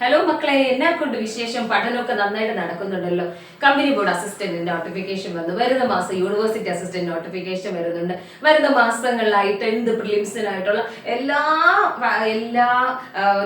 Hello മക്കളെ എന്നെ കൊണ്ട് വിശേഷം പഠനമൊക്കെ നന്നായിട്ട് നടക്കുന്നുണ്ടല്ലോ. കമ്പനി ബോർഡ് അസിസ്റ്റന്റ് നോട്ടിഫിക്കേഷൻ വന്നു. വരുന്ന മാസം യൂണിവേഴ്സിറ്റി അസിസ്റ്റന്റ് നോട്ടിഫിക്കേഷൻ വരുന്നുണ്ട്. വരുന്ന മാസങ്ങളിലായി ടെൻത്ത് പ്രിലിംസിനായിട്ടുള്ള എല്ലാ എല്ലാ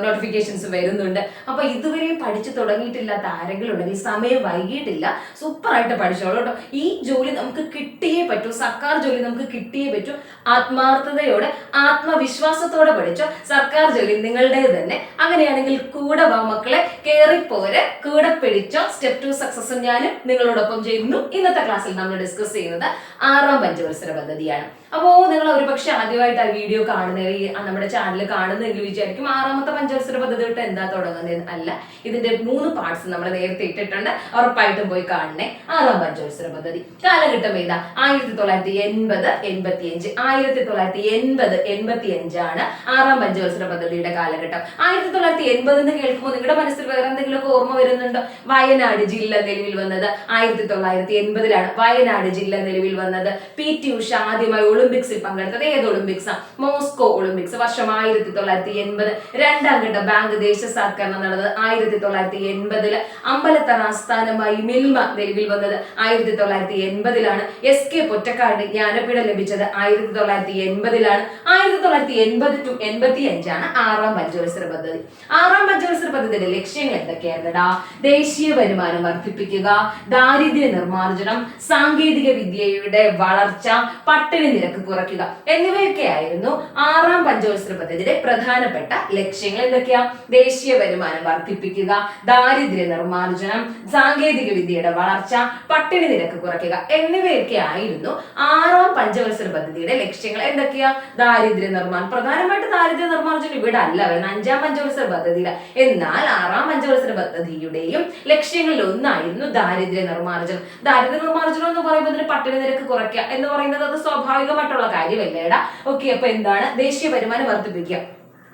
നോട്ടിഫിക്കേഷൻസും വരുന്നുണ്ട്. അപ്പൊ ഇതുവരെ പഠിച്ചു തുടങ്ങിയിട്ടില്ലാത്ത ആരെങ്കിലും ഉണ്ടെങ്കിൽ സമയം വൈകിട്ടില്ല സൂപ്പറായിട്ട് പഠിച്ചോളൂ കേട്ടോ. ഈ ജോലി നമുക്ക് കിട്ടിയേ പറ്റൂ. സർക്കാർ ജോലി നമുക്ക് കിട്ടിയേ പറ്റൂ. ആത്മാർത്ഥതയോടെ ആത്മവിശ്വാസത്തോടെ പഠിച്ചോ. സർക്കാർ ജോലി നിങ്ങളുടേത് തന്നെ. അങ്ങനെയാണെങ്കിൽ കൂടെ വാ മക്കളെ കയറിപ്പോര് കൂടെ പിടിച്ചോ സ്റ്റെപ്പ് ടു സക്സസ് ഞാനും നിങ്ങളോടൊപ്പം ചെയ്യുന്നു ഇന്നത്തെ ക്ലാസ്സിൽ നമ്മൾ ഡിസ്കസ് ചെയ്യുന്നത് ആറാം പഞ്ചവത്സര പദ്ധതിയാണ്. അപ്പോ നിങ്ങൾ ഒരുപക്ഷെ ആദ്യമായിട്ട് ആ വീഡിയോ കാണുന്നവർ ഈ നമ്മുടെ ചാനൽ കാണുന്നെങ്കിൽ വിചാരിക്കും ആറാമത്തെ പഞ്ചവത്സര പദ്ധതി തൊട്ട് എന്താ തുടങ്ങുന്നത് അല്ല ഇതിന്റെ മൂന്ന് പാർട്സ് നമ്മൾ നേരത്തെ ഇട്ടിട്ടുണ്ട്. ഉറപ്പായിട്ടും പോയി കാണണേ. ആറാം പഞ്ചവത്സര പദ്ധതി. കാലഘട്ടം ഏതാ? ആയിരത്തി തൊള്ളായിരത്തി എൺപത് എൺപത്തി അഞ്ച് ആയിരത്തി തൊള്ളായിരത്തി എൺപത് എൺപത്തി അഞ്ചാണ് ആറാം പഞ്ചവത്സര പദ്ധതിയുടെ കാലഘട്ടം. ആയിരത്തി തൊള്ളായിരത്തി എൺപത് എന്ന് കേൾക്കുമ്പോൾ നിങ്ങളുടെ മനസ്സിൽ വേറെ എന്തെങ്കിലുമൊക്കെ ഓർമ്മ വരുന്നുണ്ടോ? വയനാട് ജില്ല നിലവിൽ വന്നത് ആയിരത്തി തൊള്ളായിരത്തി എൺപതിലാണ് വയനാട് ജില്ല നിലവിൽ വന്നത്. പി. ടി. ഉഷ ആദ്യമായി ഒളിമ്പിക്സിൽ പങ്കെടുത്തത്. ഏത് ഒളിമ്പിക്സ്? മോസ്കോ ഒളിമ്പിക്സ് വർഷം ആയിരത്തി തൊള്ളായിരത്തി എൺപത് രണ്ടാം ഘട്ട ബാങ്ക് ദേശസാത്കരണം നടന്നത് ആയിരത്തി തൊള്ളായിരത്തി എൺപതിൽ അമ്പലത്തറ ആസ്ഥാനമായി മിൽമ നിലവിൽ വന്നത് ആയിരത്തി തൊള്ളായിരത്തി എൺപതിലാണ് എസ്. കെ. പൊറ്റക്കാടിന് ജ്ഞാനപീഠം ലഭിച്ചത് ആയിരത്തി തൊള്ളായിരത്തി എൺപതിലാണ് ആയിരത്തി തൊള്ളായിരത്തി എൺപത് ടു എൺപത്തി അഞ്ചാണ് ആറാം പഞ്ചവത്സര പദ്ധതി. ആറാം പഞ്ചവത്സര പദ്ധതിയുടെ ലക്ഷ്യങ്ങൾ എന്തൊക്കെയായിരുന്നടാ? ദേശീയ വരുമാനം വർദ്ധിപ്പിക്കുക ദാരിദ്ര്യ നിർമ്മാർജനം സാങ്കേതിക വിദ്യയുടെ വളർച്ച പട്ടിണി നിരക്ക് കുറയ്ക്കുക എന്നിവയൊക്കെ ആയിരുന്നു ആറാം പഞ്ചവത്സര പദ്ധതിയുടെ പ്രധാനപ്പെട്ട ലക്ഷ്യങ്ങൾ എന്തൊക്കെയാ? ദേശീയ വരുമാനം വർദ്ധിപ്പിക്കുക ദാരിദ്ര്യ നിർമ്മാർജനം സാങ്കേതിക വിദ്യയുടെ വളർച്ച പട്ടിണി നിരക്ക് കുറയ്ക്കുക എന്നിവയൊക്കെ ആയിരുന്നു ആറാം പഞ്ചവത്സര പദ്ധതിയുടെ ലക്ഷ്യങ്ങൾ എന്തൊക്കെയാ? ദാരിദ്ര്യ നിർമ്മാണം. പ്രധാനമായിട്ട് ദാരിദ്ര്യ നിർമ്മാർജനം ഇവിടെ അല്ല അഞ്ചാം പഞ്ചവത്സര പദ്ധതിയില. എന്നാൽ ആറാം പഞ്ചവത്സര പദ്ധതിയുടെയും ലക്ഷ്യങ്ങളിൽ ഒന്നായിരുന്നു ദാരിദ്ര്യ നിർമ്മാർജനം. ദാരിദ്ര്യ നിർമ്മാർജനം എന്ന് പറയുമ്പോൾ ഇതിന് പട്ടിണി നിരക്ക് കുറയ്ക്കുക എന്ന് പറയുന്നത് അത് സ്വാഭാവികമായിട്ടുള്ള കാര്യമല്ലേടാ? ഓക്കെ അപ്പൊ എന്താണ്? ദേശീയ വരുമാനം വർദ്ധിപ്പിക്കുക.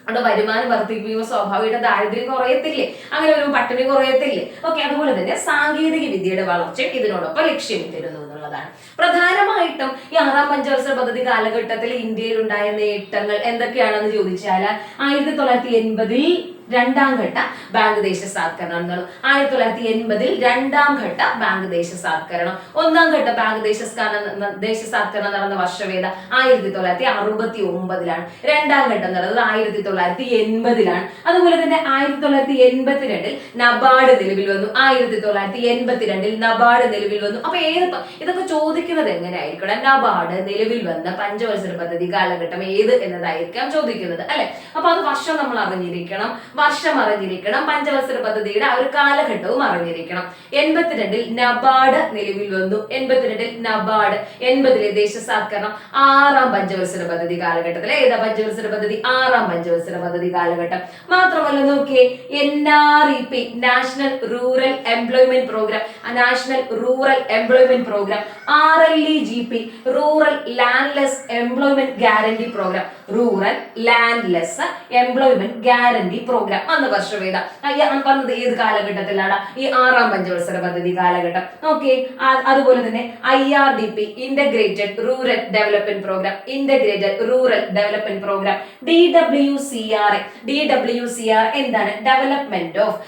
അവിടെ വരുമാനം വർദ്ധിപ്പിക്കുമ്പോൾ സ്വാഭാവികമായിട്ട് ദാരിദ്ര്യം കുറയത്തില്ലേ? അങ്ങനെ ഒരു പട്ടിണി കുറയത്തില്ലേ? ഓക്കെ അതുപോലെ തന്നെ സാങ്കേതിക വിദ്യയുടെ വളർച്ച ഇതിനോടൊപ്പം ലക്ഷ്യമിട്ടിരുന്നു. എന്നുള്ളതാണ് പ്രധാനമായിട്ടും ഈ ആറാം പഞ്ചവത്സര പദ്ധതി കാലഘട്ടത്തിൽ ഇന്ത്യയിൽ ഉണ്ടായ നേട്ടങ്ങൾ എന്തൊക്കെയാണെന്ന് ചോദിച്ചാൽ ആയിരത്തി തൊള്ളായിരത്തി എൺപതിൽ രണ്ടാം ഘട്ട ബാങ്ക് ദേശസാത്കരണം നടന്നു ആയിരത്തി തൊള്ളായിരത്തി എൺപതിൽ രണ്ടാം ഘട്ട ബാങ്ക് ദേശസാത്കരണം ഒന്നാം ഘട്ട ബാങ്ക് ദേശസ്കാരണം ദേശസാത്കരണം നടന്ന വർഷവേദ ആയിരത്തി തൊള്ളായിരത്തി അറുപത്തി ഒമ്പതിലാണ് രണ്ടാം ഘട്ടം നടന്നത് ആയിരത്തി തൊള്ളായിരത്തി എൺപതിലാണ് അതുപോലെ തന്നെ ആയിരത്തി തൊള്ളായിരത്തി എൺപത്തിരണ്ടിൽ നബാർഡ് നിലവിൽ വന്നു. ആയിരത്തി തൊള്ളായിരത്തി എൺപത്തിരണ്ടിൽ നബാർഡ് നിലവിൽ വന്നു. അപ്പൊ ഏത് ഇതൊക്കെ ചോദിക്കുന്നത് എങ്ങനെയായിരിക്കണം? നബാർഡ് നിലവിൽ വന്ന പഞ്ചവത്സര പദ്ധതി കാലഘട്ടം ഏത് എന്നതായിരിക്കാം ചോദിക്കുന്നത് അല്ലെ? അപ്പൊ അത് വർഷം നമ്മൾ അറിഞ്ഞിരിക്കണം. വർഷം അറിഞ്ഞിരിക്കണം. പഞ്ചവത്സര പദ്ധതിയുടെ ആ ഒരു കാലഘട്ടവും അറിഞ്ഞിരിക്കണം. എൺപത്തിരണ്ടിൽ നബാർഡ് നിലവിൽ വന്നു. എൺപത്തിരണ്ടിൽ നബാർഡ് എൺപതിലെ ദേശസാത്കരണം ആറാം പഞ്ചവത്സര പദ്ധതി കാലഘട്ടത്തിലെ ഏതാ പഞ്ചവത്സര പദ്ധതി? ആറാം പഞ്ചവത്സര പദ്ധതി കാലഘട്ടം. മാത്രമല്ല നോക്കിയേ N R E P national rural employment programme national rural employment programme R L E G P rural landless employment guarantee programme. Rural landless employment guarantee programme. അന്ന് വർഷം ഏതാ വന്നത് ഏത് കാലഘട്ടത്തിലാണ്? ഈ ആറാം പഞ്ചവത്സര പദ്ധതി കാലഘട്ടം. ഓക്കെ അതുപോലെ തന്നെ I R D P integrated rural development programme integrated rural development programme D W C R D W C R എന്താണ്? Development of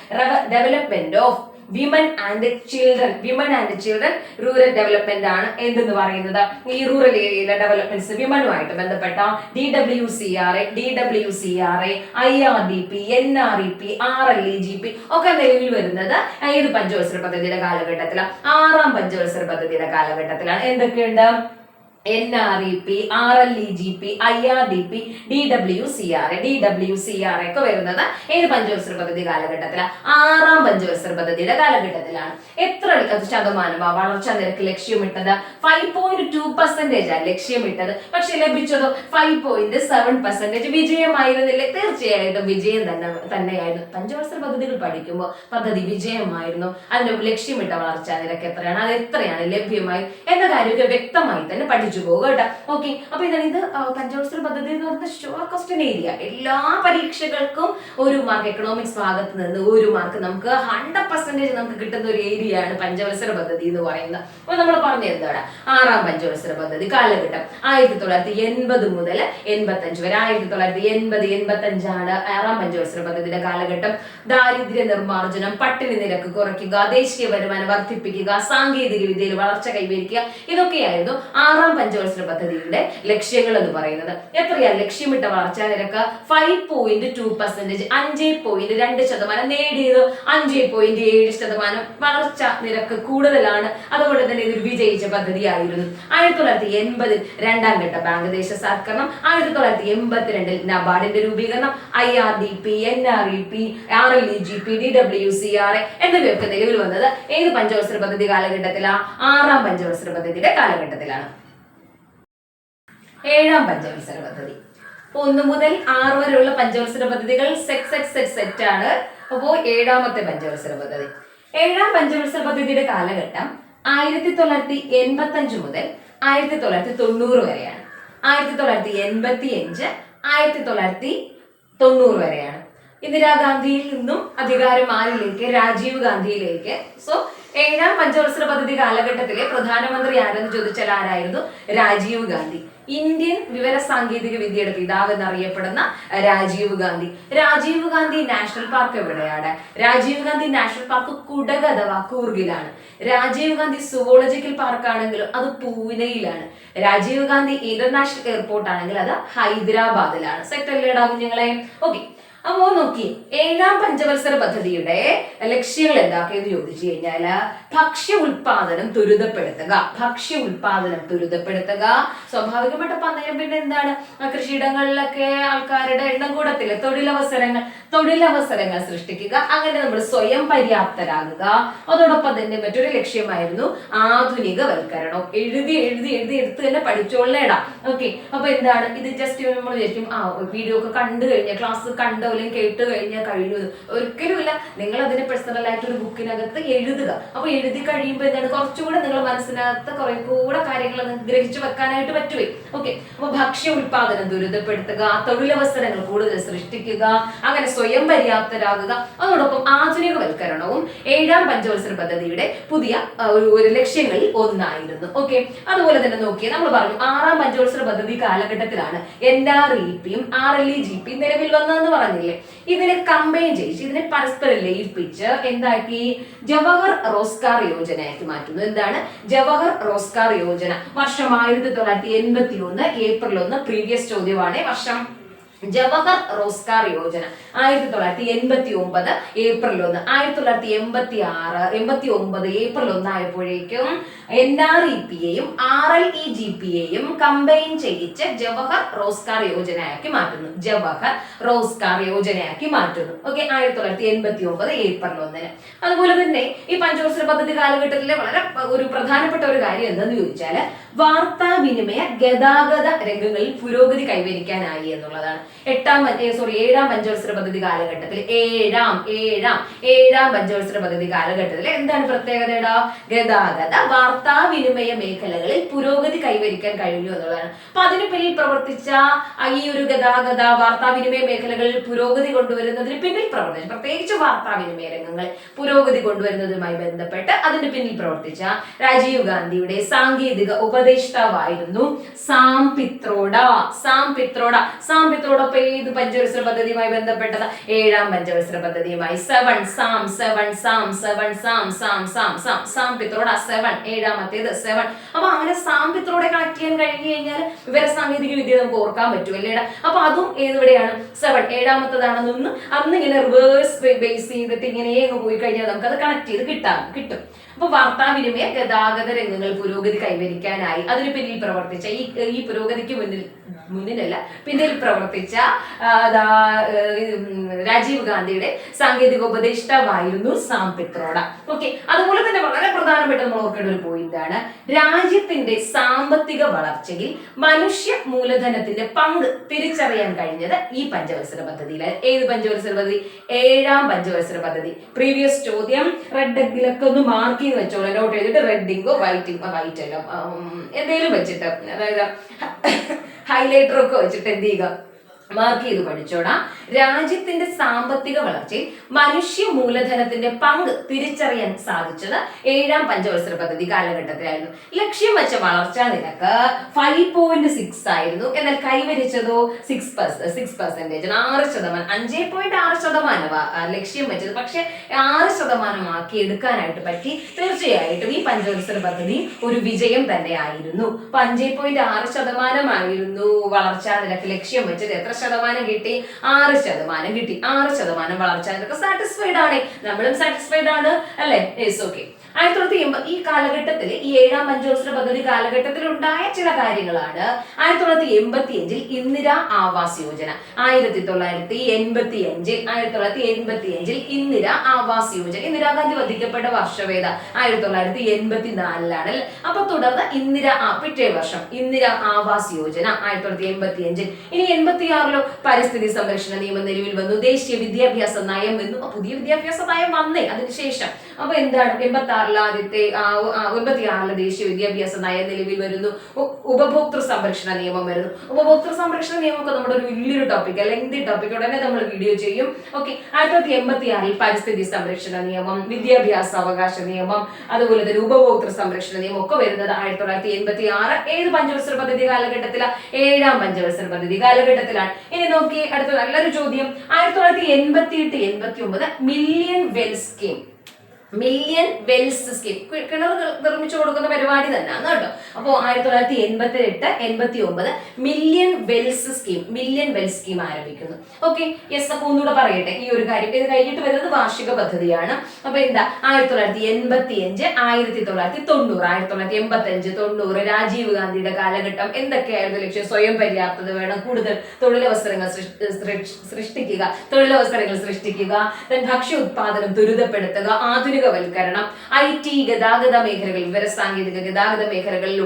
development of women and children women and children rural development ആണ് എന്തെന്ന് പറയുന്നത്? ഈ rural ഏരിയയിലെ developments വിമനുമായിട്ട് ബന്ധപ്പെട്ട D W C R A D W C R A I R D P N R E P R L E G P ഒക്കെ നിലവിൽ വരുന്നത് ഏത് പഞ്ചവത്സര പദ്ധതിയുടെ കാലഘട്ടത്തിലാണ് ആറാം പഞ്ചവത്സര പദ്ധതിയുടെ കാലഘട്ടത്തിലാണ്. എന്തൊക്കെയുണ്ട്? N R E P R L E G P I R D P D W C R D W C R ഒക്കെ വരുന്നത് ഏത് പഞ്ചവത്സര പദ്ധതി കാലഘട്ടത്തിലാണ് ആറാം പഞ്ചവത്സര പദ്ധതിയുടെ കാലഘട്ടത്തിലാണ്. എത്ര ശതമാനമാണ് വളർച്ചാ നിരക്ക് ലക്ഷ്യമിട്ടത്? ഫൈവ് പോയിന്റ് ടു പെർസെന്റേജ് ആണ് ലക്ഷ്യമിട്ടത്. പക്ഷെ ലഭിച്ചതോ? ഫൈവ് പോയിന്റ് സെവൻ പെർസെന്റേജ് വിജയമായിരുന്നില്ലേ? തീർച്ചയായിട്ടും വിജയം തന്നെ തന്നെയായിരുന്നു. പഞ്ചവത്സര പദ്ധതികൾ പഠിക്കുമ്പോൾ പദ്ധതി വിജയമായിരുന്നു. അതിന്റെ ലക്ഷ്യമിട്ട വളർച്ചാ നിരക്ക് എത്രയാണ്? അത് എത്രയാണ് ലഭ്യമായി? എന്ന കാര്യമൊക്കെ വ്യക്തമായി തന്നെ പഠിച്ചു പഠിച്ചു പോകും കേട്ടോ. ഓക്കെ അപ്പൊ ഇതാണ് ഇത് പഞ്ചവത്സര പദ്ധതി എന്ന് പറയുന്ന ഷോർ ക്വസ്റ്റ്യൻ ഏരിയ എല്ലാ പരീക്ഷകൾക്കും ഒരു മാർക്ക് എക്കണോമിക്സ് ഭാഗത്ത് നിന്ന് ഒരു മാർക്ക് നമുക്ക് ഹൺഡ്രഡ് പെർസെന്റേജ് നമുക്ക് കിട്ടുന്ന ഒരു ഏരിയ ആണ് പഞ്ചവത്സര പദ്ധതി എന്ന് പറയുന്നത്. അപ്പൊ നമ്മൾ പറഞ്ഞു എന്താണ്? ആറാം പഞ്ചവത്സര പദ്ധതി കാലഘട്ടം. ആയിരത്തി തൊള്ളായിരത്തി എൺപത് മുതൽ എൺപത്തി അഞ്ച് വരെ. ആയിരത്തി തൊള്ളായിരത്തി എൺപത് എൺപത്തി അഞ്ചാണ് ആറാം പഞ്ചവത്സര പദ്ധതിയുടെ കാലഘട്ടം. ദാരിദ്ര്യ നിർമ്മാർജനം പട്ടിണി നിരക്ക് കുറയ്ക്കുക ദേശീയ വരുമാനം വർദ്ധിപ്പിക്കുക സാങ്കേതിക വിദ്യയിൽ വളർച്ച കൈവരിക്കുക ഇതൊക്കെയായിരുന്നു ആറാം പഞ്ചവത്സര പദ്ധതിയുടെ ലക്ഷ്യങ്ങൾ എന്ന് പറയുന്നത് എത്രയാണ് ലക്ഷ്യമിട്ട വളർച്ചാ നിരക്ക്? ഫൈവ് പോയിന്റ് ടു പെർസെന്റേജ് അഞ്ച് പോയിന്റ് രണ്ട് ശതമാനം നേടിയത്. അഞ്ച് പോയിന്റ് ഏഴ് ശതമാനം വളർച്ച നിരക്ക് കൂടുതലാണ്. അതുകൊണ്ട് തന്നെ ഇതൊരു വിജയിച്ച പദ്ധതിയായിരുന്നു. ആയിരത്തി തൊള്ളായിരത്തി എൺപതിൽ രണ്ടാം ഘട്ട ബാങ്ക് ദേശസാത്കരണം ആയിരത്തി തൊള്ളായിരത്തി എൺപത്തിരണ്ടിൽ നബാർഡിന്റെ രൂപീകരണം I R D P N R E P R L E G P D W C R A എന്നിവയൊക്കെ നിലവിൽ വന്നത് ഏത് പഞ്ചവത്സര പദ്ധതി കാലഘട്ടത്തിലാണ് ആറാം പഞ്ചവത്സര പദ്ധതിയുടെ കാലഘട്ടത്തിലാണ്. ഏഴാം പഞ്ചവത്സര പദ്ധതി. അപ്പോൾ ഒന്ന് മുതൽ ആറ് വരെയുള്ള പഞ്ചവത്സര പദ്ധതികൾ സെക്സ് എക്സ് എക്സ് സെറ്റ് ആണ്. അപ്പോൾ ഏഴാമത്തെ പഞ്ചവത്സര പദ്ധതി. ഏഴാം പഞ്ചവത്സര പദ്ധതിയുടെ കാലഘട്ടം ആയിരത്തി തൊള്ളായിരത്തി എൺപത്തി അഞ്ച് മുതൽ ആയിരത്തി തൊള്ളായിരത്തി തൊണ്ണൂറ് വരെയാണ്. ആയിരത്തി തൊള്ളായിരത്തി എൺപത്തി അഞ്ച് ആയിരത്തി തൊള്ളായിരത്തി തൊണ്ണൂറ് വരെയാണ് ഇന്ദിരാഗാന്ധിയിൽ നിന്നും അധികാരം ആരിലേക്ക് രാജീവ് ഗാന്ധിയിലേക്ക്. സോ ഏഴാം പഞ്ചവത്സര പദ്ധതി കാലഘട്ടത്തിലെ പ്രധാനമന്ത്രി ആരെന്ന് ചോദിച്ചാൽ ആരായിരുന്നു? രാജീവ് ഗാന്ധി. ഇന്ത്യൻ വിവര സാങ്കേതിക വിദ്യയുടെ പിതാവ് എന്നറിയപ്പെടുന്ന രാജീവ് ഗാന്ധി. രാജീവ് ഗാന്ധി നാഷണൽ പാർക്ക് എവിടെയാണ്? രാജീവ് ഗാന്ധി നാഷണൽ പാർക്ക് കുടക് അഥവാ കൂർഗിലാണ്. രാജീവ് ഗാന്ധി സുവോളജിക്കൽ പാർക്ക് ആണെങ്കിലും അത് പൂനെയിലാണ് രാജീവ് ഗാന്ധി ഇന്റർനാഷണൽ എയർപോർട്ട് ആണെങ്കിൽ അത് ഹൈദരാബാദിലാണ്. അല്ലേടാ കുഞ്ഞുങ്ങളെ? ഓക്കെ. അപ്പോ നോക്കി ഏഴാം പഞ്ചവത്സര പദ്ധതിയുടെ ലക്ഷ്യങ്ങൾ എന്താക്കിയെന്ന് ചോദിച്ചു കഴിഞ്ഞാൽ ഭക്ഷ്യ ഉൽപാദനം ത്വരിതപ്പെടുത്തുക. ഭക്ഷ്യ ഉൽപാദനം ത്വരിതപ്പെടുത്തുക. സ്വാഭാവികമായിട്ട് പന്നയം പിന്നെ എന്താണ്? കൃഷിയിടങ്ങളിലൊക്കെ ആൾക്കാരുടെ എണ്ണം കൂടത്തില്ല. തൊഴിലവസരങ്ങൾ തൊഴിലവസരങ്ങൾ സൃഷ്ടിക്കുക. അങ്ങനെ നമ്മൾ സ്വയം പര്യാപ്തരാകുക. അതോടൊപ്പം തന്നെ മറ്റൊരു ലക്ഷ്യമായിരുന്നു ആധുനികവൽക്കരണം. എഴുതി എഴുതി എഴുതി എടുത്ത് തന്നെ പഠിച്ചോളേടാ ഓക്കെ അപ്പൊ എന്താണ്? ഇത് ജസ്റ്റ് നമ്മൾ വിചാരിക്കും ആ വീഡിയോ ഒക്കെ കണ്ടു കഴിഞ്ഞ ക്ലാസ് കണ്ടോ അല്ലെങ്കിൽ കേട്ട് കഴിഞ്ഞാൽ കഴിഞ്ഞു എന്ന്. ഒരിക്കലുമില്ല നിങ്ങൾ അതിനെ പേഴ്സണൽ ആയിട്ട് ഒരു ബുക്കിനകത്ത് എഴുതുക. അപ്പൊ എഴുതി കഴിയുമ്പോൾ എന്താണ്? കുറച്ചുകൂടെ നിങ്ങൾ മനസ്സിനകത്ത് കുറെ കൂടെ കാര്യങ്ങൾ ഗ്രഹിച്ചു വെക്കാനായിട്ട് പറ്റുവേ. ഓക്കെ അപ്പൊ ഭക്ഷ്യ ഉൽപാദനം ദുരിതപ്പെടുത്തുക തൊഴിലവസരങ്ങൾ കൂടുതൽ സൃഷ്ടിക്കുക അങ്ങനെ സ്വയം പര്യാപ്തരാകുക. അതോടൊപ്പം ആധുനികവൽക്കരണവും ഏഴാം പഞ്ചവത്സര പദ്ധതിയുടെ പുതിയ ഒരു ലക്ഷ്യങ്ങളിൽ ഒന്നായിരുന്നു. ഓക്കെ അതുപോലെ തന്നെ നോക്കിയേ നമ്മൾ പറഞ്ഞു ആറാം പഞ്ചവത്സര പദ്ധതി കാലഘട്ടത്തിലാണ് എൻ ആർ ഇ പിയും ആർ എൽ ഇ ജി പിയും നിലവിൽ വന്നതെന്ന് പറഞ്ഞില്ലേ? ഇതിനെ കമ്പൈൻ ചെയ്യിച്ച് ഇതിനെ പരസ്പരം ലയിപ്പിച്ച് എന്താക്കി? ജവഹർ റോസ്കാർ യോജനയാക്കി മാറ്റുന്നു. എന്താണ്? ജവഹർ റോസ്കാർ യോജന. വർഷം ആയിരത്തി തൊള്ളായിരത്തി എൺപത്തി ഒന്ന് ഏപ്രിൽ ഒന്ന് പ്രീവിയസ് ചോദ്യമാണ് വർഷം. ജവഹർ റോസ്കാർ യോജന ആയിരത്തി തൊള്ളായിരത്തി എൺപത്തി ഒമ്പത് ഏപ്രിൽ ഒന്ന്. ആയിരത്തി തൊള്ളായിരത്തി എൺപത്തി ആറ് എൺപത്തി ഒമ്പത് ഏപ്രിൽ ഒന്ന് ആയപ്പോഴേക്കും എൻ ആർ ഇ പി എയും R L E G P എയും കമ്പൈൻ ചെയ്യിച്ച് ജവഹർ റോസ്കാർ യോജനയാക്കി മാറ്റുന്നു. ജവഹർ റോസ്കാർ യോജനയാക്കി മാറ്റുന്നു. ഓക്കെ ആയിരത്തി തൊള്ളായിരത്തി എൺപത്തി ഒമ്പത് ഏപ്രിൽ ഒന്നിന്. അതുപോലെ തന്നെ ഈ പഞ്ചവത്സര പദ്ധതി കാലഘട്ടത്തിലെ വളരെ ഒരു പ്രധാനപ്പെട്ട ഒരു കാര്യം എന്തെന്ന് ചോദിച്ചാൽ വാർത്താവിനിമയ ഗതാഗത രംഗങ്ങളിൽ പുരോഗതി കൈവരിക്കാനായി എന്നുള്ളതാണ്. എട്ടാം സോറി ഏഴാം പഞ്ചവത്സര പദ്ധതി കാലഘട്ടത്തിൽ. ഏഴാം ഏഴാം ഏഴാം പഞ്ചവത്സര പദ്ധതി കാലഘട്ടത്തിൽ എന്താണ് പ്രത്യേകതയുടെ? ഗതാഗത വാർത്താവിനിമയ മേഖലകളിൽ പുരോഗതി കൈവരിക്കാൻ കഴിഞ്ഞു എന്നുള്ളതാണ്. അപ്പൊ അതിന് പിന്നിൽ പ്രവർത്തിച്ച ഈ ഒരു ഗതാഗത വാർത്താവിനിമയ മേഖലകളിൽ പുരോഗതി കൊണ്ടുവരുന്നതിന് പിന്നിൽ പ്രവർത്തിച്ചു പ്രത്യേകിച്ച് വാർത്താവിനിമയ രംഗങ്ങൾ പുരോഗതി കൊണ്ടുവരുന്നതുമായി ബന്ധപ്പെട്ട് അതിന് പിന്നിൽ പ്രവർത്തിച്ച രാജീവ് ഗാന്ധിയുടെ സാങ്കേതിക ഉപദേഷ്ടാവായിരുന്നു സാം പിത്രോഡ സാം പിത്രോഡ സാം പിത്രോടൊപ്പം ഏത് പഞ്ചവത്സര പദ്ധതിയുമായി ബന്ധപ്പെട്ടത്? ഏഴാം പഞ്ചവത്സര പദ്ധതിയുമായി. Seven Sam seven Sam seven Sam Sam Sam Sam Sam Pitroda seven ഏഴാമത്തേത് seven അപ്പൊ അങ്ങനെ സാം പിത്രോടെ കണക്ട് ചെയ്യാൻ കഴിഞ്ഞു കഴിഞ്ഞാൽ വിവര സാങ്കേതിക വിദ്യ നമുക്ക് ഓർക്കാൻ പറ്റും അല്ലേടാ അപ്പൊ അതും ഏതിവിടെയാണ്? സെവൻ ഏഴാമത്തതാണെന്നൊന്ന് അന്ന് ഇങ്ങനെ റിവേഴ്സ് ബേസ് ചെയ്തിട്ട് ഇങ്ങനെ അങ്ങ് പോയി കഴിഞ്ഞാൽ നമുക്ക് അത് കണക്ട് ചെയ്ത് കിട്ടാൻ കിട്ടും. അപ്പൊ വാർത്താവിനിമയ ഗതാഗത രംഗങ്ങൾ പുരോഗതി കൈവരിക്കാനായി അതിന് പിന്നിൽ പ്രവർത്തിച്ച ഈ ഈ പുരോഗതിക്ക് മുന്നിൽ മുന്നിലല്ല. പിന്നിൽ പ്രവർത്തിച്ച രാജീവ് ഗാന്ധിയുടെ സാങ്കേതിക ഉപദേഷ്ടാവായിരുന്നു സാം പിത്രോഡ ഓക്കെ അതുപോലെ തന്നെ വളരെ പ്രധാനപ്പെട്ട നമ്മൾ ഓർക്കേണ്ട ഒരു പോയിന്റ് ആണ്. രാജ്യത്തിന്റെ സാമ്പത്തിക വളർച്ചയിൽ മനുഷ്യ മൂലധനത്തിന്റെ പങ്ക് തിരിച്ചറിയാൻ കഴിഞ്ഞത് ഈ പഞ്ചവത്സര പദ്ധതിയിലാണ് ഏത് പഞ്ചവത്സര പദ്ധതി? ഏഴാം പഞ്ചവത്സര പദ്ധതി. പ്രീവിയസ് ചോദ്യം റെഡ് എഗിലൊക്കെ ഒന്ന് മാർക്ക് ചെയ്ത് വെച്ചോളൂ. നോട്ട് ചെയ്തിട്ട് റെഡിങ്ങോ വൈറ്റിംഗോ വൈറ്റ് അല്ല എന്തെങ്കിലും വെച്ചിട്ട് അതായത് ഹൈലൈറ്റർ ഒക്കെ വെച്ചിട്ട് എന്ത് ചെയ്യുക? മാർക്ക് ചെയ്ത് പഠിച്ചോടാ. രാജ്യത്തിന്റെ സാമ്പത്തിക വളർച്ചയിൽ മനുഷ്യ മൂലധനത്തിന്റെ പങ്ക് തിരിച്ചറിയാൻ സാധിച്ചത് ഏഴാം പഞ്ചവത്സര പദ്ധതി കാലഘട്ടത്തിലായിരുന്നു. ലക്ഷ്യം വെച്ച വളർച്ചാ നിരക്ക് ഫൈവ് പോയിന്റ് സിക്സ് ആയിരുന്നു. എന്നാൽ കൈവരിച്ചതോ? സിക്സ് സിക്സ് പെർസെന്റേജ് ആറ് ശതമാനം അഞ്ചേ പോയിന്റ് ആറ് ശതമാനം ലക്ഷ്യം വെച്ചത്. പക്ഷെ ആറ് ശതമാനമാക്കി എടുക്കാനായിട്ട് പറ്റി. തീർച്ചയായിട്ടും ഈ പഞ്ചവത്സര പദ്ധതി ഒരു വിജയം തന്നെ ആയിരുന്നു. അപ്പൊ അഞ്ചേ പോയിന്റ് ആറ് ശതമാനമായിരുന്നു വളർച്ചാ നിരക്ക് ലക്ഷ്യം വെച്ചത്. എത്ര ശതമാനം കിട്ടി ആറ് ശതമാനം കിട്ടി. ആറ് ശതമാനം വളർച്ച. സാറ്റിസ്ഫൈഡ് ആണ്. നമ്മളും സാറ്റിസ്ഫൈഡ് ആണ് അല്ലേ? ഓക്കെ ആയിരത്തി തൊള്ളായിരത്തി എൺപത് ഈ കാലഘട്ടത്തിൽ ഈ ഏഴാം പഞ്ചവത്സര പദ്ധതി കാലഘട്ടത്തിൽ ഉണ്ടായ ചില കാര്യങ്ങളാണ് ആയിരത്തി തൊള്ളായിരത്തി എൺപത്തി അഞ്ചിൽ ഇന്ദിര ആവാസ് യോജന. ആയിരത്തി തൊള്ളായിരത്തി എൺപത്തി അഞ്ചിൽ ആയിരത്തി തൊള്ളായിരത്തി എൺപത്തി അഞ്ചിൽ ഇന്ദിര ആവാസ് യോജന. ഇന്ദിരാഗാന്ധി വധിക്കപ്പെട്ട വർഷവേദ ആയിരത്തി തൊള്ളായിരത്തി എൺപത്തി നാലിലാണ് അപ്പൊ തുടർന്ന് ഇന്ദിര പിറ്റേ വർഷം ഇന്ദിര ആവാസ് യോജന ആയിരത്തി തൊള്ളായിരത്തി എൺപത്തി അഞ്ചിൽ ഇനി എൺപത്തി ആറിലോ പരിസ്ഥിതി സംരക്ഷണ നിയമം നിലവിൽ വന്നു. ദേശീയ വിദ്യാഭ്യാസ നയം എന്നും പുതിയ വിദ്യാഭ്യാസ നയം വന്നേ അതിനുശേഷം അപ്പൊ എന്താണ്? എൺപത്തി ആറിലെ ആദ്യത്തെ എൺപത്തി ആറിലെ ദേശീയ വിദ്യാഭ്യാസ നയം നിലവിൽ വരുന്നു. ഉപഭോക്തൃ സംരക്ഷണ നിയമം വരുന്നു. ഉപഭോക്തൃ സംരക്ഷണ നിയമമൊക്കെ നമ്മുടെ ഒരു വലിയൊരു ടോപ്പിക് ലെങ്തി ടോപ്പിക് ഉടനെ നമ്മൾ വീഡിയോ ചെയ്യും. ഓക്കെ ആയിരത്തി തൊള്ളായിരത്തി എൺപത്തി ആറിൽ പരിസ്ഥിതി സംരക്ഷണ നിയമം വിദ്യാഭ്യാസ അവകാശ നിയമം അതുപോലെ തന്നെ ഉപഭോക്തൃ സംരക്ഷണ നിയമം ഒക്കെ വരുന്നത് ആയിരത്തി തൊള്ളായിരത്തി എൺപത്തി ആറ് ഏത് പഞ്ചവത്സര പദ്ധതി കാലഘട്ടത്തിലാണ് ഏഴാം പഞ്ചവത്സര പദ്ധതി കാലഘട്ടത്തിലാണ്. ഇനി നോക്കി അടുത്ത നല്ലൊരു ചോദ്യം. ആയിരത്തി തൊള്ളായിരത്തി എൺപത്തി എട്ട് എൺപത്തി ഒമ്പത് million well scheme. Million wells scheme കിണർ നിർമ്മിച്ചു കൊടുക്കുന്ന പരിപാടി തന്നെ തന്നെയാണ് കേട്ടോ. അപ്പോൾ ആയിരത്തി തൊള്ളായിരത്തി എൺപത്തി എട്ട് എൺപത്തി ഒമ്പത് million wells scheme million wells scheme ആരംഭിക്കുന്നു. ഓക്കെ യെസ് അപ്പൊ ഒന്നുകൂടെ പറയട്ടെ. ഈ ഒരു കാര്യം. ഇത് കഴിഞ്ഞിട്ട് വരുന്നത് വാർഷിക പദ്ധതിയാണ്. അപ്പോൾ എന്താ? ആയിരത്തി തൊള്ളായിരത്തി എൺപത്തി അഞ്ച് ആയിരത്തി തൊള്ളായിരത്തി തൊണ്ണൂറ് ആയിരത്തി തൊള്ളായിരത്തി എൺപത്തി അഞ്ച് തൊണ്ണൂറ് രാജീവ് ഗാന്ധിയുടെ കാലഘട്ടം എന്തൊക്കെയായിരുന്നു ലക്ഷ്യം? സ്വയം പര്യാപ്തത വേണം. കൂടുതൽ തൊഴിലവസരങ്ങൾ സൃഷ്ടി- സൃഷ്ടി- സൃഷ്ടിക്കുക. തൊഴിലവസരങ്ങൾ സൃഷ്ടിക്കുക. ഭക്ഷ്യ ഉത്പാദനം ത്വരിതപ്പെടുത്തുക. ആധുനികവൽക്കരണം ഐ ടി ഗതാഗത മേഖലകൾ വിവര സാങ്കേതിക ഗതാഗത മേഖലകളിൽ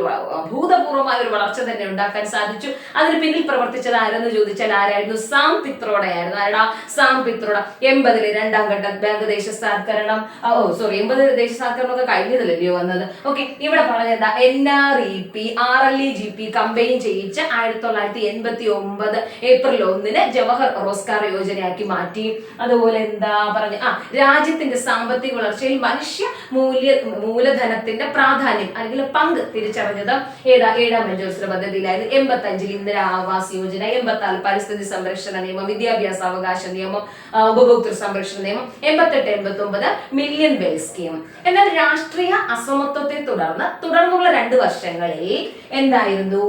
ഭൂതപൂർവമായ ഒരു വളർച്ച തന്നെ ഉണ്ടാക്കാൻ സാധിച്ചു. അതിന് പിന്നിൽ പ്രവർത്തിച്ചത് ആരെന്ന് ചോദിച്ചാൽ ആരായിരുന്നു? സാം പിത്രോടയായിരുന്നു. ആരാ സാം പിത്രോട. എൺപതിലെ രണ്ടാം ഘട്ട ബാങ്ക് ദേശസാത്കരണം. ഓ സോറി എൺപത് ദേശസാത്കരണം ഒക്കെ കഴിഞ്ഞതല്ലയോ വന്നത്? ഓക്കെ ഇവിടെ പറഞ്ഞത് N R E P R L E G P combine ചെയ്യിച്ച് ആയിരത്തി തൊള്ളായിരത്തി എൺപത്തി ഒമ്പത് ഏപ്രിൽ ഒന്നിന് ജവഹർ റോസ്കാർ യോജനയാക്കി മാറ്റി. അതുപോലെ എന്താ പറഞ്ഞ ആ രാജ്യത്തിന്റെ സാമ്പത്തിക വളർച്ചയിൽ മനുഷ്യ മൂല്യ മൂലധനത്തിന്റെ പ്രാധാന്യം അല്ലെങ്കിൽ പങ്ക് തിരിച്ചറിഞ്ഞത് ഏതാ? ഏഴാം പഞ്ചവത്സര പദ്ധതിയിലായിരുന്നു. എൺപത്തി അഞ്ചിൽ ഇന്ദിര ആവാസ് യോജന എൺപത്തി ആറ് പരിസ്ഥിതി സംരക്ഷണ നിയമം വിദ്യാഭ്യാസ അവകാശ നിയമം ഉപഭോക്തൃ സംരക്ഷണ നിയമം എൺപത്തെട്ട് എൺപത്തി ഒമ്പത് മില്യൺ വെൽ സ്കീം എന്നാൽ രാഷ്ട്രീയ അസമത്വത്തെ തുടർന്ന് തുടർന്നുള്ള രണ്ട് വർഷങ്ങളിൽ എന്തായിരുന്നു?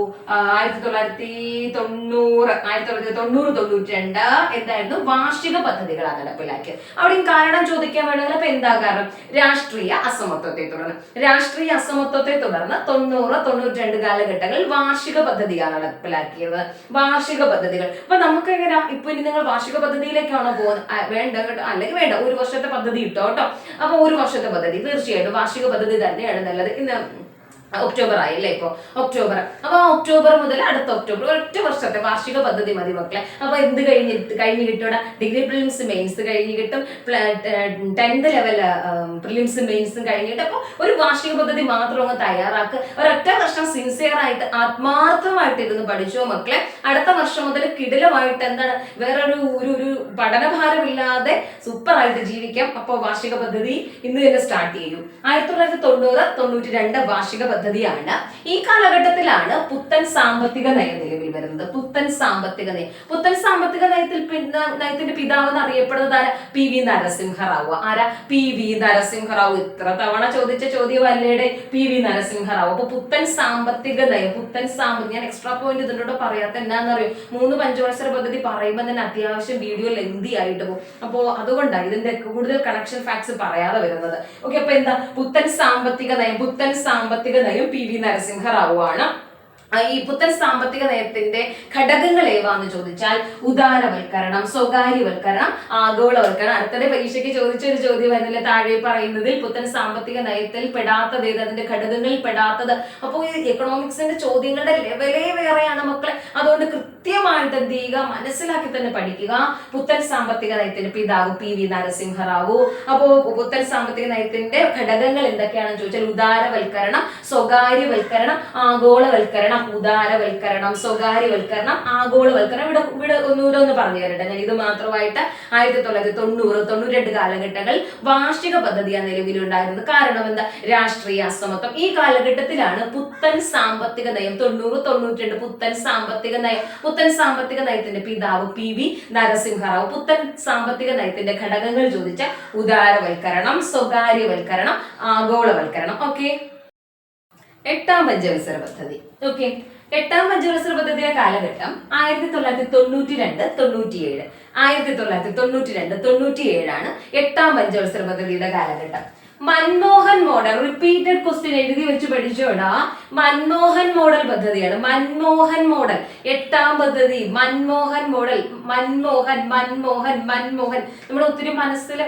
ആയിരത്തി തൊള്ളായിരത്തി തൊണ്ണൂറ് ആയിരത്തി തൊള്ളായിരത്തി തൊണ്ണൂറ് തൊണ്ണൂറ്റി രണ്ട് എന്തായിരുന്നു? വാർഷിക പദ്ധതികളാണ് നടപ്പിലാക്കിയത്. അവിടെയും കാരണം ചോദിക്കാൻ വേണമെങ്കിൽ അപ്പൊ എന്താ കാരണം രാഷ്ട്രീയ അസമത്വത്തെ തുടർന്ന് രാഷ്ട്രീയ അസമത്വത്തെ തുടർന്ന് തൊണ്ണൂറ് തൊണ്ണൂറ്റി രണ്ട് കാലഘട്ടങ്ങളിൽ വാർഷിക പദ്ധതിയാണ് നടപ്പിലാക്കിയത്. വാർഷിക പദ്ധതികൾ. അപ്പൊ നമുക്ക് എങ്ങനെ ഇപ്പൊ ഇനി നിങ്ങൾ വാർഷിക പദ്ധതിയിലേക്കാണോ പോകുന്നത്? വേണ്ട കേട്ടോ. അല്ലെങ്കിൽ വേണ്ട. ഒരു വർഷത്തെ പദ്ധതി ഇട്ടോ കേട്ടോ. അപ്പൊ ഒരു വർഷത്തെ പദ്ധതി. തീർച്ചയായിട്ടും വാർഷിക പദ്ധതി തന്നെയാണ് നല്ലത്. ഇന്ന് ഒക്ടോബർ ആയി അല്ലേ ഇപ്പോ? ഒക്ടോബർ. അപ്പൊ ആ ഒക്ടോബർ മുതൽ അടുത്ത ഒക്ടോബർ ഒറ്റ വർഷത്തെ വാർഷിക പദ്ധതി മതി മക്കളെ. അപ്പൊ എന്ത് കഴിഞ്ഞ് കഴിഞ്ഞ് കിട്ടും ഡിഗ്രി പ്രിലിംസ് മെയിൻസ് കഴിഞ്ഞ് കിട്ടും. ടെൻത്ത് ലെവൽ പ്രിലിംസ് മെയിൻസും കഴിഞ്ഞിട്ട് അപ്പൊ ഒരു വാർഷിക പദ്ധതി മാത്രം അങ്ങ് തയ്യാറാക്കുക ഒരൊറ്റ വർഷം സിൻസിയർ ആയിട്ട് ആത്മാർത്ഥമായിട്ട് ഇരുന്ന് പഠിച്ചോ മക്കളെ? അടുത്ത വർഷം മുതൽ കിടിലമായിട്ട് എന്താണ്? വേറൊരു ഒരു ഒരു പഠനഭാരമില്ലാതെ സൂപ്പർ ആയിട്ട് ജീവിക്കാം. അപ്പോൾ വാർഷിക പദ്ധതി ഇന്ന് തന്നെ സ്റ്റാർട്ട് ചെയ്യും. ആയിരത്തി തൊള്ളായിരത്തി തൊണ്ണൂറ് തൊണ്ണൂറ്റി രണ്ട് വാർഷിക പദ്ധതിയാണ്. ഈ കാലഘട്ടത്തിലാണ് പുത്തൻ സാമ്പത്തിക നയം നിലവിൽ വരുന്നത്. പുത്തൻ സാമ്പത്തിക നയം. പുത്തൻ സാമ്പത്തിക നയത്തിൽ നയത്തിന്റെ പിതാവ് എന്ന് അറിയപ്പെടുന്നത് ആരാ? P V Narasimharao. ആരാ? P V Narasimharao. ഇത്ര തവണ ചോദിച്ച ചോദ്യമല്ലേടെ പി വി നരസിംഹറാവു. അപ്പൊ പുത്തൻ സാമ്പത്തിക നയം പുത്തൻ സാമ്പത്തിക ഞാൻ എക്സ്ട്രാ പോയിന്റ് ഇതിനോട് പറയാത്ത എന്താണെന്നറിയോ മൂന്ന് പഞ്ചവത്സര പദ്ധതി പറയുമ്പോൾ തന്നെ അത്യാവശ്യം വീഡിയോ ലെന്തി ആയിട്ട് പോകും. അപ്പോ അതുകൊണ്ടാണ് ഇതിന്റെ കൂടുതൽ കണക്ഷൻ ഫാക്ട്സ് പറയാതെ വരുന്നത്. ഓക്കെ അപ്പൊ എന്താ? പുത്തൻ സാമ്പത്തിക നയം പുത്തൻ സാമ്പത്തിക നയം പി വി നരസിംഹറാവു ആണ് ഈ പുത്തൻ സാമ്പത്തിക നയത്തിന്റെ ഘടകങ്ങൾ ഏവാന്ന് ചോദിച്ചാൽ ഉദാരവൽക്കരണം സ്വകാര്യവൽക്കരണം ആഗോളവൽക്കരണം. അടുത്തിടെ പരീക്ഷയ്ക്ക് ചോദിച്ച ഒരു ചോദ്യം വരുന്നില്ല താഴെ പറയുന്നതിൽ പുത്തൻ സാമ്പത്തിക നയത്തിൽ പെടാത്തത് ഏത് അതിന്റെ ഘടകങ്ങളിൽ പെടാത്തത്. അപ്പോൾ ഈ എക്കണോമിക്സിന്റെ ചോദ്യങ്ങളുടെ ലെവലേ വേറെയാണ് മക്കളെ. അതുകൊണ്ട് കൃത്യമായിട്ട് എന്ത് ചെയ്യുക മനസ്സിലാക്കി തന്നെ പഠിക്കുക. പുത്തൻ സാമ്പത്തിക നയത്തിന്റെ പിതാവ് പി വി നരസിംഹറാവു. അപ്പോ പുത്തൻ സാമ്പത്തിക നയത്തിന്റെ ഘടകങ്ങൾ എന്തൊക്കെയാണെന്ന് ചോദിച്ചാൽ ഉദാരവൽക്കരണം സ്വകാര്യവൽക്കരണം ആഗോളവൽക്കരണം. ഉദാരവൽക്കരണം സ്വകാര്യവൽക്കരണം ആഗോളവൽക്കരണം. ഇവിടെ ഇവിടെ ഒന്നൂരൊന്ന് ഒന്ന് പറഞ്ഞു തരട്ടെ. ഞാൻ ഇത് മാത്രമായിട്ട് ആയിരത്തി തൊള്ളായിരത്തി തൊണ്ണൂറ് തൊണ്ണൂറ്റി കാലഘട്ടങ്ങളിൽ വാർഷിക പദ്ധതിയാണ് നിലവിലുണ്ടായിരുന്നത്. കാരണം എന്താ? രാഷ്ട്രീയ അസമത്വം. ഈ കാലഘട്ടത്തിലാണ് പുത്തൻ സാമ്പത്തിക നയം തൊണ്ണൂറ് തൊണ്ണൂറ്റി പുത്തൻ സാമ്പത്തിക നയം പുത്തൻ സാമ്പത്തിക നയത്തിന്റെ പിതാവ് പി വി നരസിംഹറാവു. പുത്തൻ സാമ്പത്തിക നയത്തിന്റെ ഘടകങ്ങൾ ചോദിച്ച ഉദാരവൽക്കരണം സ്വകാര്യവൽക്കരണം ആഗോളവൽക്കരണം. ഓക്കെ? എട്ടാം പഞ്ചവത്സര പദ്ധതി. ഓക്കെ എട്ടാം പഞ്ചവത്സര പദ്ധതിയുടെ കാലഘട്ടം ആയിരത്തി തൊള്ളായിരത്തി തൊണ്ണൂറ്റി രണ്ട് തൊണ്ണൂറ്റിയേഴ്. ആയിരത്തി തൊള്ളായിരത്തി തൊണ്ണൂറ്റി രണ്ട് തൊണ്ണൂറ്റിയേഴാണ് എട്ടാം പഞ്ചവത്സര പദ്ധതിയുടെ കാലഘട്ടം. മൻമോഹൻ മോഡൽ റിപ്പീറ്റഡ് ക്വസ്റ്റ്യൻ എഴുതി വെച്ച് പഠിച്ചോടാ. മൻമോഹൻ മോഡൽ പദ്ധതിയാണ്. മൻമോഹൻ മോഡൽ. എട്ടാം പദ്ധതി. മൻമോഹൻ മോഡൽ. മൻമോഹൻ മൻമോഹൻ മൻമോഹൻ. നമ്മൾ ഒത്തിരി മനസ്സിൽ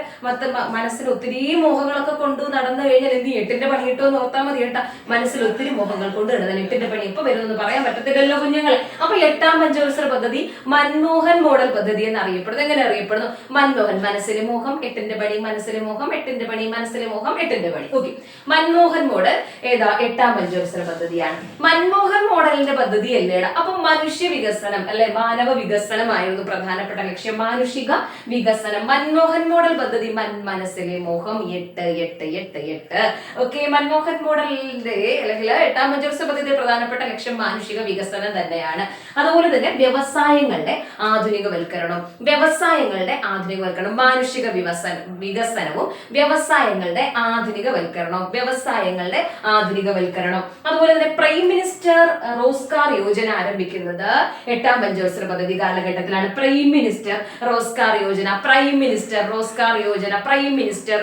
മനസ്സിൽ ഒത്തിരി മോഹങ്ങളൊക്കെ കൊണ്ടു നടന്നു കഴിഞ്ഞാൽ എന്ത് എട്ടിന്റെ പണി കിട്ടുമെന്ന് ഓർത്താൽ മതി കേട്ടാ. മനസ്സിൽ ഒത്തിരി മോഹങ്ങൾ കൊണ്ടു കിടന്നാൽ എട്ടിന്റെ പണി ഇപ്പൊ വരുമെന്ന് പറയാൻ പറ്റത്തില്ലല്ലോ കുഞ്ഞുങ്ങളെ. അപ്പൊ എട്ടാം പഞ്ചവത്സര പദ്ധതി മൻമോഹൻ മോഡൽ പദ്ധതി എന്ന് അറിയപ്പെടുന്നത് എങ്ങനെ അറിയപ്പെടുന്നു? മൻമോഹൻ മനസ്സിലെ മോഹം എട്ടിന്റെ പണി മനസ്സിലെ മോഹം എട്ടിന്റെ പണി മനസ്സിലെ മോഹം. എട്ടിന്റെ പണി ഓക്കെ മൻമോഹൻ മോഡൽ ഏതാ? എട്ടാം പഞ്ചവത്സര പദ്ധതിയാണ്. മൻമോഹൻ മോഡലിന്റെ പദ്ധതി അല്ലേടാ? അപ്പൊ മനുഷ്യ വികസനം അല്ലെ? മാനവ വികസനമായിരുന്നു പ്രധാനപ്പെട്ട ലക്ഷ്യം. മാനുഷിക വികസനം. മൻമോഹൻ മോഡൽ പദ്ധതി മൻ മനസ്സിലെ മോഹം. എട്ട് എട്ട് എട്ട് എട്ട്. ഓക്കെ മൻമോഹൻ മോഡലിന്റെ അല്ലെങ്കിൽ എട്ടാം പഞ്ചവത്സര പദ്ധതിയുടെ പ്രധാനപ്പെട്ട ലക്ഷ്യം മാനുഷിക വികസനം തന്നെയാണ്. അതുപോലെ തന്നെ വ്യവസായങ്ങളുടെ ആധുനികവൽക്കരണം. വ്യവസായങ്ങളുടെ ആധുനികവൽക്കരണം. മാനുഷിക വികസന വികസനവും വ്യവസായങ്ങളുടെ ആധുനികവൽക്കരണവും വ്യവസായങ്ങളുടെ ആധുനികവൽക്കരണം. അതുപോലെ തന്നെ പ്രൈം മിനിസ്റ്റർ റോസ്കാർ യോജന ആരംഭിക്കുന്നത് എട്ടാം പഞ്ചവത്സര പദ്ധതി കാലഘട്ടത്തിലാണ്. Prime minister Rozgar Yojana prime minister Rozgar Yojana prime minister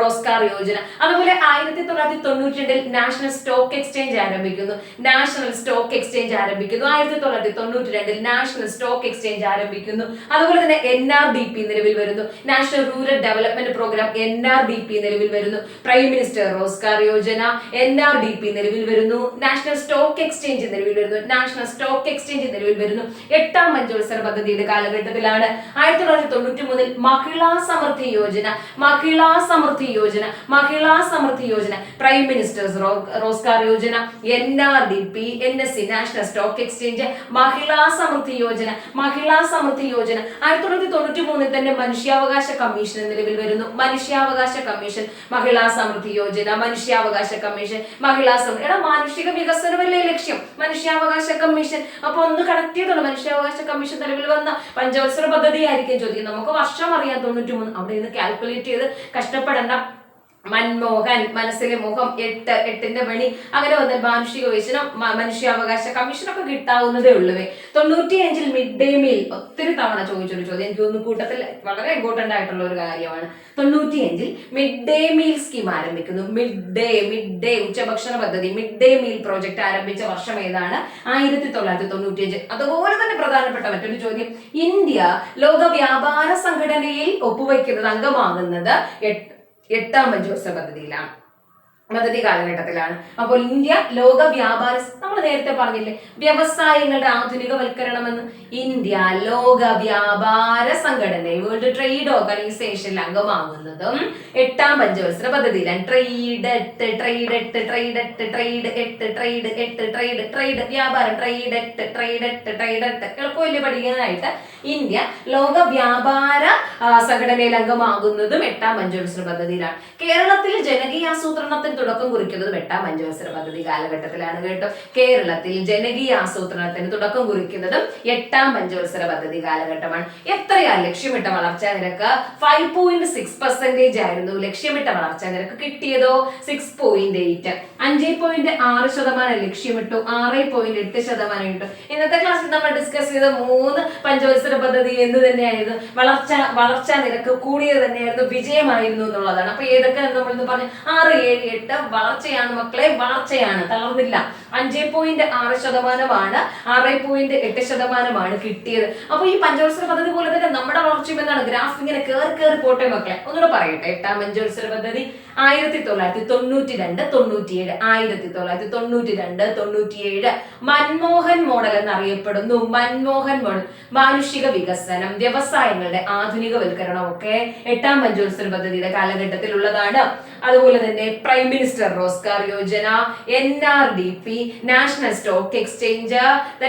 Rozgar Yojana. അതുപോലെ ആയിരത്തി തൊള്ളായിരത്തി തൊണ്ണൂറ്റി രണ്ടിൽ നാഷണൽ സ്റ്റോക്ക് എക്സ്ചേഞ്ച് ആരംഭിക്കുന്നു. നാഷണൽ സ്റ്റോക്ക് എക്സ്ചേഞ്ച് ആരംഭിക്കുന്നു. ആയിരത്തി തൊള്ളായിരത്തി തൊണ്ണൂറ്റി രണ്ടിൽ നാഷണൽ സ്റ്റോക്ക് എക്സ്ചേഞ്ച് ആരംഭിക്കുന്നു. അതുപോലെ തന്നെ എൻ ആർ ഡി പി നിലവിൽ വരുന്നു. National rural development programme N R D P നിലവിൽ വരുന്നു. Prime minister Rozgar Yojana N R D P നിലവിൽ വരുന്നു. നാഷണൽ സ്റ്റോക്ക് എക്സ്ചേഞ്ച് നിലവിൽ വരുന്നു. നാഷണൽ സ്റ്റോക്ക് എക്സ്ചേഞ്ച് നിലവിൽ വരുന്നു. എട്ടാം പഞ്ചവത്സര പദ്ധതിയുടെ കാലഘട്ടത്തിലാണ് ആയിരത്തി തൊള്ളായിരത്തി തൊണ്ണൂറ്റി മൂന്നിൽ മഹിളാ സമൃദ്ധി യോജന മഹിളാ Samriddhi Yojana Mahila Samriddhi Yojana prime ministers Rozgar Yojana N R D P N S C national stock exchange Mahila Samriddhi Yojana Mahila Samriddhi Yojana. ആയിരത്തി തൊള്ളായിരത്തി തൊണ്ണൂറ്റി മൂന്നിൽ തന്നെ മനുഷ്യാവകാശ കമ്മീഷൻ നിലവിൽ വരുന്നു. മനുഷ്യാവകാശ കമ്മീഷൻ മഹിളാ സമൃദ്ധി യോജന മനുഷ്യാവകാശ കമ്മീഷൻ മഹിളാ സമൃദ്ധി. എടാ മാനുഷിക വികസനമല്ലേ ലക്ഷ്യം? മനുഷ്യാവകാശ കമ്മീഷൻ. അപ്പൊ ഒന്ന് കണക്ട് ചെയ്തോളൂ മനുഷ്യാവകാശ കമ്മീഷൻ നിലവിൽ വന്ന പഞ്ചവത്സര പദ്ധതി ആയിരിക്കും ചോദിക്കുന്നത് നമുക്ക് വർഷം അറിയാം തൊണ്ണൂറ്റി മൂന്ന് അവിടെ നിന്ന് കാൽക്കുലേറ്റ് ചെയ്ത് കഷ്ടപ്പെടേണ്ട. മൻമോഹൻ മനസ്സിലെ മുഖം എട്ട് എട്ടിന്റെ മണി അങ്ങനെ വന്ന മാനുഷിക വിശനം മനുഷ്യാവകാശ കമ്മീഷനൊക്കെ കിട്ടാവുന്നതേ ഉള്ളുവേ. തൊണ്ണൂറ്റിയഞ്ചിൽ മിഡ് ഡേ മീൽ ഒത്തിരി തവണ ചോദിച്ചൊരു ചോദ്യം എനിക്ക് തോന്നുന്നു കൂട്ടത്തിൽ വളരെ ഇമ്പോർട്ടന്റ് ആയിട്ടുള്ള ഒരു കാര്യമാണ്. തൊണ്ണൂറ്റിയഞ്ചിൽ മിഡ് ഡേ മീൽ സ്കീം ആരംഭിക്കുന്നു. മിഡ് ഡേ മിഡ് ഡേ ഉച്ചഭക്ഷണ പദ്ധതി. മിഡ് ഡേ മീൽ പ്രോജക്റ്റ് ആരംഭിച്ച വർഷം ഏതാണ്? ആയിരത്തി തൊള്ളായിരത്തി തൊണ്ണൂറ്റിയഞ്ച് അതുപോലെ തന്നെ പ്രധാനപ്പെട്ട മറ്റൊരു ചോദ്യം. ഇന്ത്യ ലോക വ്യാപാര സംഘടനയിൽ ഒപ്പുവയ്ക്കുന്നത് അംഗമാകുന്നത് എട്ട് എട്ടാം പഞ്ചവത്സര പദ്ധതിയിലാണ്. പദ്ധതി കാലഘട്ടത്തിലാണ്. അപ്പോൾ ഇന്ത്യ ലോക വ്യാപാര നമ്മൾ നേരത്തെ പറഞ്ഞില്ലേ വ്യവസായങ്ങളുടെ ആധുനികവൽക്കരണമെന്ന്. ഇന്ത്യ ലോക വ്യാപാര സംഘടന വേൾഡ് ട്രേഡ് ഓർഗനൈസേഷനിൽ അംഗമാകുന്നതും എട്ടാം പഞ്ചവത്സര പദ്ധതിയിലാണ്. ട്രേഡ് എട്ട് ട്രേഡ് എട്ട് ട്രേഡ് എട്ട് ട്രേഡ് എട്ട് ട്രേഡ് എട്ട് ട്രേഡ് ട്രേഡ് വ്യാപാരം ട്രേഡ് എട്ട് ട്രേഡ് എട്ട് ട്രേഡ് എട്ട് എളുപ്പമല്ലേ പഠിക്കുന്നതായിട്ട് ഇന്ത്യ ലോക വ്യാപാര സംഘടനയിൽ അംഗമാകുന്നതും എട്ടാം പഞ്ചവത്സര പദ്ധതിയിലാണ്. കേരളത്തിൽ ജനകീയാസൂത്രണത്തിന് തുടക്കം കുറിക്കുന്നത് എട്ടാം പഞ്ചവത്സര പദ്ധതി കാലഘട്ടത്തിലാണ് കേട്ടോ. കേരളത്തിൽ ജനകീയ ആസൂത്രണത്തിന് തുടക്കം കുറിക്കുന്നതും എട്ടാം പഞ്ചവത്സര പദ്ധതി കാലഘട്ടമാണ്. എത്രയാ ലക്ഷ്യമിട്ട വളർച്ചാ നിരക്ക്? ഫൈവ് പോയിന്റ് സിക്സ് പെർസെന്റേജ് ആയിരുന്നു ലക്ഷ്യമിട്ട വളർച്ചാ നിരക്ക് കിട്ടിയതോ? സിക്സ് പോയിന്റ് എയ്റ്റ് അഞ്ച് പോയിന്റ് ആറ് ശതമാനം ലക്ഷ്യമിട്ടു. ആറ് പോയിന്റ് എട്ട് ശതമാനം കിട്ടും ഇന്നത്തെ ക്ലാസ്സിൽ നമ്മൾ ഡിസ്കസ് ചെയ്ത മൂന്ന് പഞ്ചവത്സര പദ്ധതി എന്ന് തന്നെയായിരുന്നു? വളർച്ച വളർച്ചാ നിരക്ക് കൂടിയത് തന്നെയായിരുന്നു. വിജയമായിരുന്നു എന്നുള്ളതാണ്. അപ്പൊ ഏതൊക്കെ നമ്മൾ പറഞ്ഞു ആറ് ഏഴ് എട്ട് ആയിട്ട് വളർച്ചയാണ് മക്കളെ വളർച്ചയാണ്. തളർന്നില്ല. അഞ്ചേ പോയിന്റ് ആറ് ശതമാനമാണ്. ആറ് പോയിന്റ് എട്ട് ശതമാനമാണ് കിട്ടിയത്. അപ്പൊ ഈ പഞ്ചവത്സര പദ്ധതി പോലെ തന്നെ നമ്മുടെ വളർച്ചയും എന്താണ്? ഗ്രാഫ് ഇങ്ങനെ കയറി കയറി പോട്ടെ മക്കളെ. ഒന്നുകൂടെ പറയട്ടെ. എട്ടാം പഞ്ചവത്സര പദ്ധതി ആയിരത്തി തൊള്ളായിരത്തി തൊണ്ണൂറ്റി രണ്ട് തൊണ്ണൂറ്റിയേഴ്. ആയിരത്തി തൊള്ളായിരത്തി തൊണ്ണൂറ്റി രണ്ട് തൊണ്ണൂറ്റിയേഴ്. മൻമോഹൻ മോഡൽ എന്നറിയപ്പെടുന്നു. മൻമോഹൻ മോഡൽ. മാനുഷിക വികസനം വ്യവസായങ്ങളുടെ ആധുനികവൽക്കരണം ഒക്കെ എട്ടാം പഞ്ചവത്സര പദ്ധതിയുടെ കാലഘട്ടത്തിലുള്ളതാണ്. അതുപോലെ തന്നെ prime minister Rozgar Yojana N R D P national stock exchange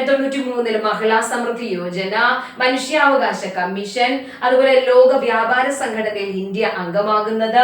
തൊണ്ണൂറ്റി മൂന്നിൽ മഹിളാ സമൃദ്ധി യോജന മനുഷ്യാവകാശ കമ്മീഷൻ അതുപോലെ ലോക വ്യാപാര സംഘടനയിൽ ഇന്ത്യ അംഗമാകുന്നത്.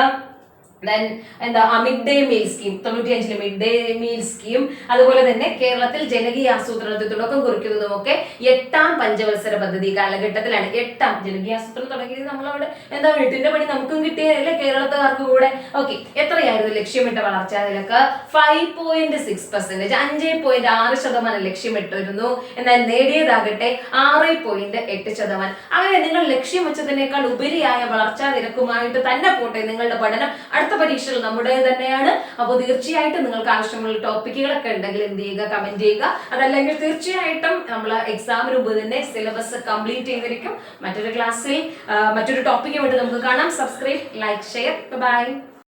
എന്താ മിഡ് ഡേ മീൽ സ്കീം തൊണ്ണൂറ്റി അഞ്ചിലെ മിഡ് ഡേ മീൽ സ്കീം അതുപോലെ തന്നെ കേരളത്തിൽ ജനകീയ ആസൂത്രണത്തിൽ തുടക്കം കുറിക്കുന്നതും ഒക്കെ എട്ടാം പഞ്ചവത്സര പദ്ധതി കാലഘട്ടത്തിലാണ്. എട്ടാം ജനകീയ ആസൂത്രണം തുടങ്ങിയത് നമ്മളവിടെ എന്താ വീട്ടിന്റെ പണി നമുക്കും കിട്ടിയതല്ലേ കേരളത്തുകാർക്ക് കൂടെ. ഓക്കെ എത്രയായിരുന്നു ലക്ഷ്യമിട്ട വളർച്ചാ നിരക്ക്? ഫൈവ് പോയിന്റ് സിക്സ് പെർസെന്റേജ് അഞ്ച് പോയിന്റ് ആറ് ശതമാനം ലക്ഷ്യമിട്ടിരുന്നു. എന്നാൽ നേടിയതാകട്ടെ ആറ് പോയിന്റ് എട്ട് ശതമാനം. അങ്ങനെ നിങ്ങൾ ലക്ഷ്യം വെച്ചതിനേക്കാൾ ഉപരിയായ വളർച്ചാ നിരക്കുമായിട്ട് തന്നെ പോട്ടെ നിങ്ങളുടെ പഠനം അടുത്ത പരീക്ഷകൾ നമ്മുടെ തന്നെയാണ്. അപ്പോൾ തീർച്ചയായിട്ടും നിങ്ങൾക്ക് ആവശ്യമുള്ള ടോപ്പിക്കുകളൊക്കെ ഉണ്ടെങ്കിൽ എന്ത് ചെയ്യുക? കമന്റ് ചെയ്യുക. അതല്ലെങ്കിൽ തീർച്ചയായിട്ടും നമ്മൾ എക്സാമിന് മുമ്പ് തന്നെ സിലബസ് കംപ്ലീറ്റ് ചെയ്തിരിക്കും. മറ്റൊരു ക്ലാസ്സിൽ മറ്റൊരു ടോപ്പിക്കുമായിട്ട് നമുക്ക് കാണാം. Subscribe like share by